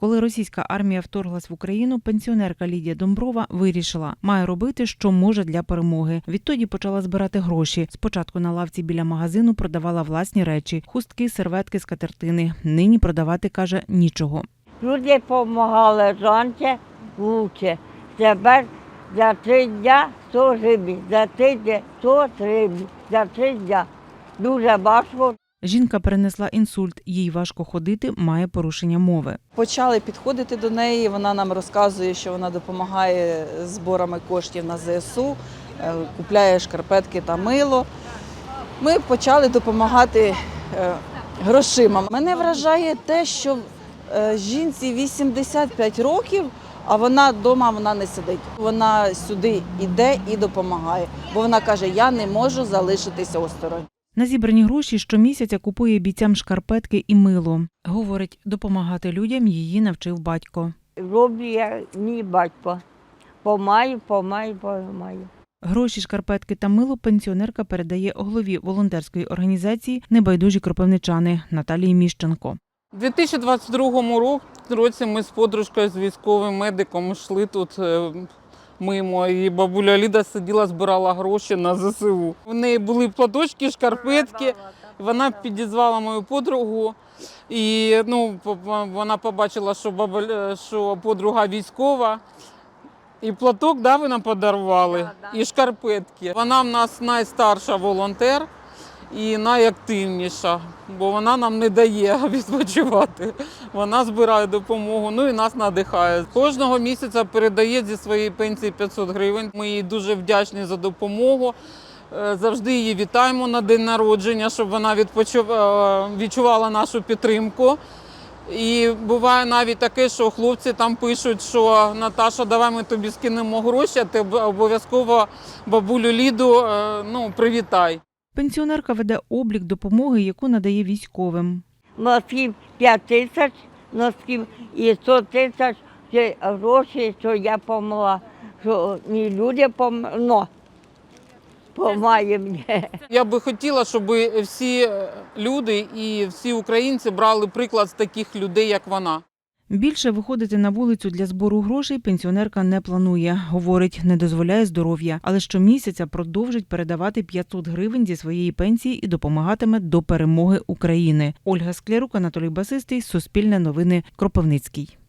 Коли російська армія вторглась в Україну, пенсіонерка Лідія Домброва вирішила, має робити, що може для перемоги. Відтоді почала збирати гроші. Спочатку на лавці біля магазину продавала власні речі: хустки, серветки, скатертини. Нині продавати каже нічого. Люди допомагали жінці лучше. Тепер за три дня 100 гривень, за тиждень 100 гривень, за три дня. Дуже важко. Жінка перенесла інсульт, їй важко ходити, має порушення мови. Почали підходити до неї. Вона нам розказує, що вона допомагає зборами коштів на ЗСУ, е, купляє шкарпетки та мило. Ми почали допомагати е, грошима. Мене вражає те, що е, жінці 85 років, а вона вдома вона не сидить. Вона сюди йде і допомагає, бо вона каже: Я не можу залишитися осторонь. На зібрані гроші щомісяця купує бійцям шкарпетки і мило. Говорить, допомагати людям її навчив батько. Роблю я мій батько. Помаю, помаю, помаю. Гроші, шкарпетки та мило пенсіонерка передає голові волонтерської організації Небайдужі кропивничани Наталії Міщенко. У 2022 ро- році ми з подружкою, з військовим медиком йшли тут е, мимо, і бабуля Ліда сиділа, збирала гроші на ЗСУ. В неї були платочки, шкарпетки. Вона підізвала мою подругу, і ну, вона побачила, що, баба, що подруга військова. І платок да, ви нам подарували, і шкарпетки. Вона в нас найстарша волонтер і найактивніша, бо вона нам не дає відпочивати. Вона збирає допомогу, ну і нас надихає. Кожного місяця передає зі своєї пенсії 500 гривень. Ми їй дуже вдячні за допомогу. Е, Завжди її вітаємо на день народження, щоб вона е, відчувала нашу підтримку. І буває навіть таке, що хлопці там пишуть, що Наташа, давай ми тобі скинемо гроші, а ти обов'язково бабулю Ліду е, ну, привітай. Пенсіонерка веде облік допомоги, яку надає військовим. Носків 5 тисяч, носків і 100 тисяч це гроші, що я помогла, що не люди помогли, но помагає мені. Я би хотіла, щоб всі люди і всі українці брали приклад з таких людей, як вона. Більше виходити на вулицю для збору грошей пенсіонерка не планує. Говорить, не дозволяє здоров'я, але щомісяця продовжить передавати 500 гривень зі своєї пенсії і допомагатиме до перемоги України. Ольга Склярук, Анатолій Басистий, Суспільне новини, Кропивницький.